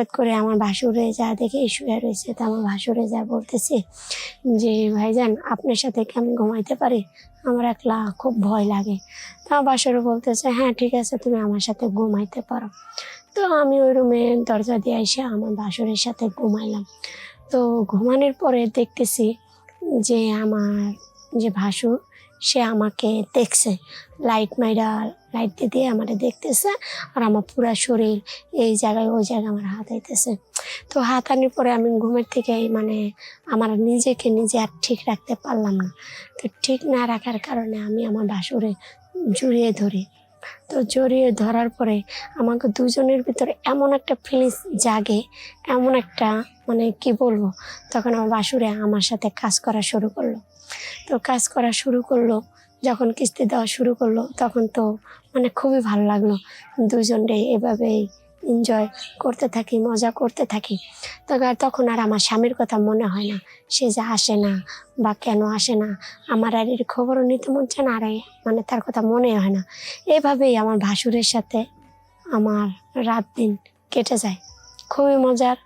হঠাৎ করে আমার ভাসুরে যা, দেখে শুয়ে রয়েছে তা আমার ভাসুরে যা বলতেছে যে, ভাইজান, আপনার সাথে কি আমি ঘুমাইতে পারি? আমার একলা খুব ভয় লাগে। তা আমার বাসুরে বলতেছে হ্যাঁ ঠিক আছে, তুমি আমার সাথে ঘুমাইতে পারো। তো আমি ওই রুমে দরজা দিয়ে এসে আমার বাসুরের সাথে ঘুমাইলাম। তো ঘুমানোর পরে দেখতেছি যে, আমার যে ভাসুর সে আমাকে দেখছে। লাইট মাইরা, লাইট দিয়ে দিয়ে আমারে দেখতেছে আর আমার পুরা শরীর এই জায়গায় ওই জায়গায় আমার হাত আইতেছে। তো হাত আনার পরে আমি ঘুমের থেকে মানে আমার নিজেকে নিজে আর ঠিক রাখতে পারলাম না। তো ঠিক না রাখার কারণে আমি আমার বাসুরে জড়িয়ে ধরি। তো জড়িয়ে ধরার পরে আমাকে দুজনের ভিতরে এমন একটা ফিলিংস জাগে, এমন একটা মানে কি বলব? তখন আমার বাসুরে আমার সাথে কাজ করা শুরু করল। তো কাজ করা শুরু করল, যখন কিস্তি দেওয়া শুরু করল, তখন তো মানে খুবই ভালো লাগল। দুজনে এভাবেই এনজয় করতে থাকি, মজা করতে থাকি। আর তখন আর আমার স্বামীর কথা মনে হয় না, সে যে আসে না বা কেন আসে না, আমার আর এর খবরও নিতে মন না, আর মানে তার কথা মনে হয় না। এভাবেই আমার ভাসুরের সাথে আমার রাত দিন কেটে যায়। খুবই মজার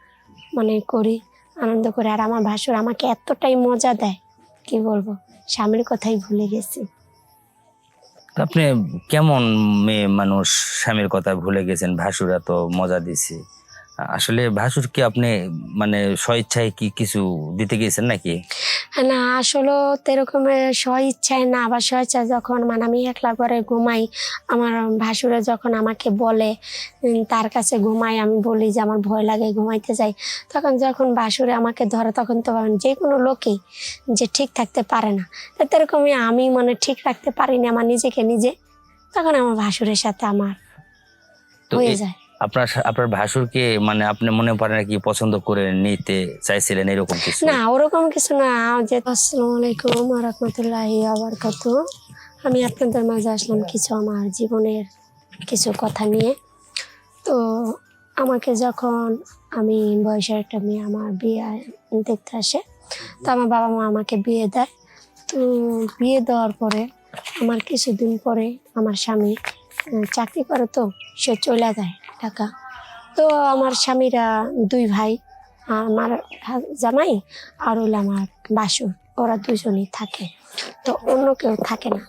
মানে করি, আনন্দ করে। আর আমার ভাসুর আমাকে এতটাই মজা দেয় কি বলব? স্বামীর কথাই ভুলে গেছি। আপনি কেমন মেয়ে মানুষ স্বামীর কথা ভুলে গেছেন? ভাসুরা তো মজা দিছে। আসলে ভাসুর কি আপনি মানে স্বেচ্ছায় কি কিছু দিতে গেছেন নাকি? না আসলে স্ব ইচ্ছায় না আবার স্ব ইচ্ছায় যখন মানে আমি একলা করে ঘুমাই আমার ভাসুরে যখন আমাকে বলে তার কাছে ঘুমাই আমি বলি যে আমার ভয় লাগে ঘুমাইতে যাই তখন যখন ভাসুরে আমাকে ধরে তখন তো যে কোনো লোকই যে ঠিক থাকতে পারে না। তো তেরকমই আমি মানে ঠিক রাখতে পারিনি আমার নিজেকে নিজে তখন আমার ভাসুরের সাথে আমার হয়ে যায়। আপনার আপনার ভাসুরকে মানে আপনি মনে করেন কি পছন্দ করে নিতে চাইছিলেন এরকম কিছু? না, ওরকম কিছু না। যে, আসসালামু আলাইকুম রহমতুল্লাহি আবরকাত আমি আপনাদের মাঝে আসলাম কিছু আমার জীবনের কিছু কথা নিয়ে। তো আমাকে যখন আমি বয়সের একটা মেয়ে, আমার বিয়ে দেখতে আসে, তো আমার বাবা মা আমাকে বিয়ে দেয়। তো বিয়ে দেওয়ার পরে, আমার কিছুদিন পরে আমার স্বামী চাকরি করে তো, সে চলে যায়। ঢাকা তো আমার স্বামীরা দুই ভাই, আমার জামাই আর হলো আমার বাসুর। ওরা দুজনেই থাকে। তো অন্য কেউ থাকে না।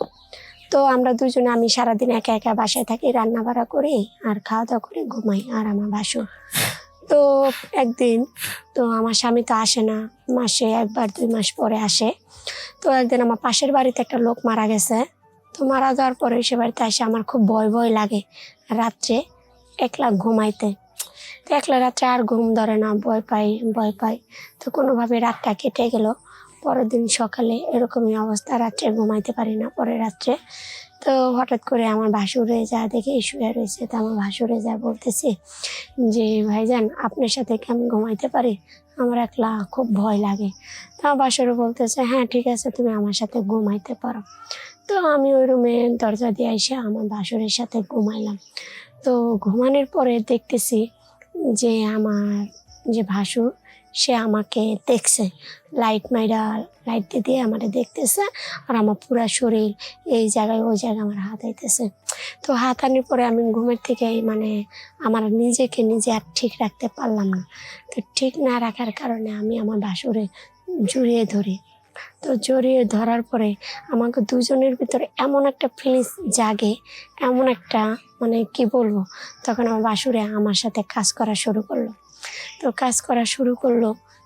তো আমরা দুজনে, আমি সারাদিন একা একা বাসায় থাকি রান্না বাড়া করি আর খাওয়া দাওয়া করে, ঘুমাই আর আমার বাসুর। তো একদিন, তো আমার স্বামী তো আসে না। মাসে একবার, দুই মাস পরে আসে। তো একদিন আমার পাশের বাড়িতে একটা লোক মারা গেছে। তো মারা যাওয়ার পরে সে বাড়িতে আসে, আমার খুব ভয় ভয় লাগে। রাত্রে একলা ঘুমাইতে। তো একলা রাত্রে আর ঘুম ধরে না, ভয় পাই ভয় পাই। তো কোনোভাবে রাতটা কেটে গেল। পরের দিন সকালে এরকমই অবস্থা, রাত্রে ঘুমাইতে পারি না পরের রাত্রে। তো হঠাৎ করে আমার ভাসুরে যা দেখে শুয়ে রয়েছে, তো আমার ভাসুরে যা বলতেছে যে, ভাইজান, আপনার সাথে কি আমি ঘুমাইতে পারি? আমার একলা খুব ভয় লাগে। তো আমার বাসুরে বলতেছে হ্যাঁ ঠিক আছে, তুমি আমার সাথে ঘুমাইতে পারো। তো আমি ওই রুমে দরজা দিয়ে এসে আমার বাসুরের সাথে ঘুমাইলাম। তো ঘুমানোর পরে দেখতেছি যে আমার যে ভাসুর সে আমাকে দেখছে। লাইট মাইরা লাইট দিয়ে দিয়ে আমারে দেখতেছে আর আমার পুরা শরীর এই জায়গায় ওই জায়গায় আমার হাত আইতেছে। তো হাত আনার পরে আমি ঘুমের থেকে মানে আমার নিজেকে নিজে আর ঠিক রাখতে পারলাম না। তো ঠিক না রাখার কারণে আমি আমার ভাসুরে জড়িয়ে ধরি। তো জড়িয়ে ধরার পরে আমাকে দুজনের ভিতরে এমন একটা ফিলিংস জাগে, এমন একটা মানে কি বলব, তখন আমার বাসুরে আমার সাথে কাজ করা শুরু করল। তো কাজ করা শুরু করল,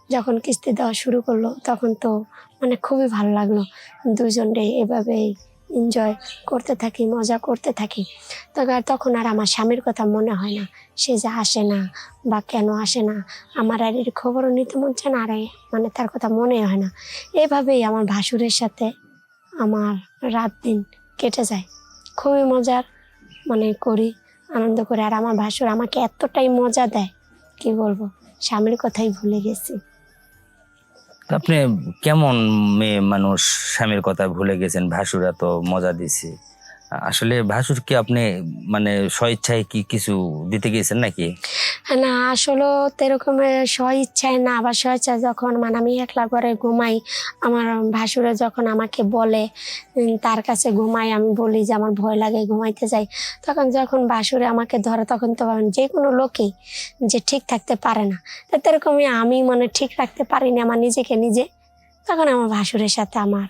যখন কিস্তি দেওয়া শুরু করল, তখন তো মানে খুবই ভালো লাগল। দুজনে এভাবেই এনজয় করতে থাকি, মজা করতে থাকি। তবে আর তখন আর আমার স্বামীর কথা মনে হয় না। সে যে আসে না বা কেন আসে না, আমার আর এর খবরও নিতে মন না, আর মানে তার কথা মনে হয় না। এভাবেই আমার ভাসুরের সাথে আমার রাত দিন কেটে যায়। খুবই মজার মানে করি, আনন্দ করে। আর আমার ভাসুর আমাকে এতটাই মজা দেয়, কি বলব? স্বামীর কথাই ভুলে গেছি। আপনি কেমন মেয়ে মানুষ স্বামীর কথা ভুলে গেছেন? ভাসুরা তো মজা দিছে। আসলে ভাসুর কি আপনি মানে স্বইচ্ছায় কি কিছু দিতে গিয়েছেন নাকি? না আসলে তেরকমের স্ব ইচ্ছায় না আবার স্বইচ্ছায় যখন মানে আমি একলা করে ঘুমাই আমার ভাসুরে যখন আমাকে বলে তার কাছে ঘুমাই আমি বলি যে আমার ভয় লাগে ঘুমাইতে যাই তখন যখন ভাসুরে আমাকে ধরে তখন তো যে কোনো লোকই যে ঠিক থাকতে পারে না। তেরকমই আমি মানে ঠিক রাখতে পারিনি আমার নিজেকে নিজে তখন আমার ভাসুরের সাথে আমার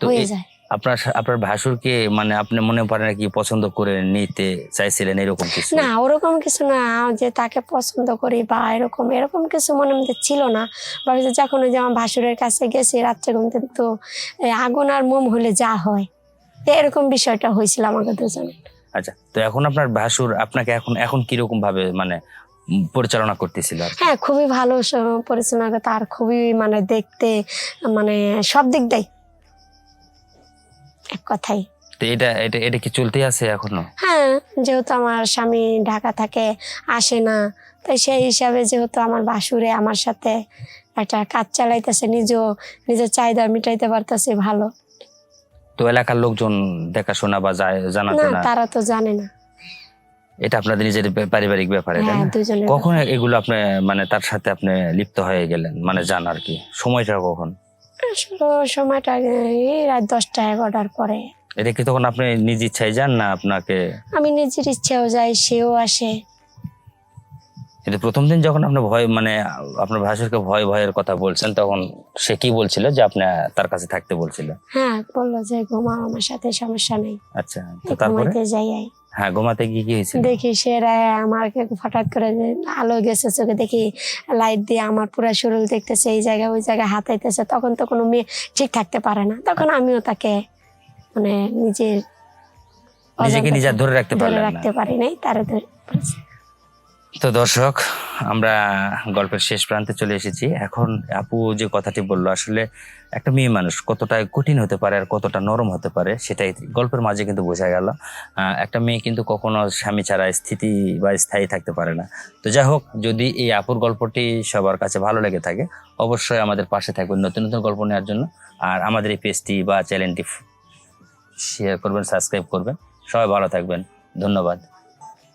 হয়ে যায়। আপনার আপনার ভাসুরকে মানে আপনি মনে পারেন কি পছন্দ করে নিতে চাইছিলেন এরকম কিছু? না ওরকম কিছু না যে তাকে পছন্দ করি বা এরকম এরকম কিছু মনে মধ্যে ছিল না। ভাবি যখন ওই যে আমার ভাসুরের কাছে গেছি রাত্রে ঘুমতে তো এই আগুন আর মোম হলে যা হয়। এরকম বিষয়টা হয়েছিল আমাকে দুজনে আচ্ছা তো এখন আপনার ভাসুর আপনাকে এখন এখন কীরকম ভাবে মানে পরিচালনা করতেছিল হ্যাঁ খুবই ভালো পরিচালনা আর খুবই মানে দেখতে মানে সব দিক দেয়। কথাই। তো এটা এটা এটা কি চলতেই আছে এখনও? হ্যাঁ যেহেতু আমার স্বামী ঢাকা থাকে আসে না তাই সেই হিসাবে যেহেতু আমার বাসুরে আমার সাথে একটা কাজ চালাইতেছে নিজ নিজের চাহিদা মিটাইতে পারতেছে ভালো। তো এলাকার লোকজন দেখাশোনা বা যায় জানাতো না তারা তো জানে না। এটা আপনাদের নিজের পারিবারিক ব্যাপারে হ্যাঁ কখন এগুলো আপনি মানে তার সাথে আপনি লিপ্ত হয়ে গেলেন? মানে জান আর কি। সময়টা কখন? সময়টা এই রাত দশটা এগারোটার পরে। এটা কি তখন আপনি নিজ ইচ্ছায় যান না আপনাকে? আমি নিজের ইচ্ছেও যাই সেও আসে। এটা প্রথম দিন যখন আপনি ভয় মানে আপনার ভাসুরকে ভয় ভয়ের কথা বলছেন তখন সে কি বলছিল যে আপনি তার কাছে থাকতে বলছিল? হ্যাঁ বলল যে ঘুমাও আমার সাথে সমস্যা নেই। আচ্ছা তো তারপরে? ঘুমাইতে যাই। হ্যাঁ ঘুমাতে গিয়ে কি হয়েছে দেখি সে রা- আমাকে হঠাৎ করে আলো গেছে চোখে দেখি লাইট দিয়ে আমার পুরো শরীর দেখতেছে এই জায়গায় ওই জায়গায় হাতাইতেছে তখন তো কোনো মেয়ে ঠিক থাকতে পারে না। তখন আমিও তাকে মানে নিজের নিজেকে নিজে ধরে রাখতে পারি নাই তারা ধরে। তো দর্শক, আমরা গল্পের শেষ প্রান্তে চলে এসেছি। এখন আপু যে কথাটি বলল, আসলে একটা মেয়ে মানুষ কতটা কঠিন হতে পারে আর কতটা নরম হতে পারে, সেটাই গল্পের মাঝে কিন্তু বোঝা গেল। একটা মেয়ে কিন্তু কখনো স্বামী ছাড়া স্থিতি বা স্থায়ী থাকতে পারে না। তো যাই হোক, যদি এই আপুর গল্পটি সবার কাছে ভালো লেগে থাকে, অবশ্যই আমাদের পাশে থাকবেন নতুন নতুন গল্প নেওয়ার জন্য। আর আমাদের এই পেজটি বা চ্যানেলটি শেয়ার করবেন সাবস্ক্রাইব করবেন। সবাই ভালো থাকবেন। ধন্যবাদ।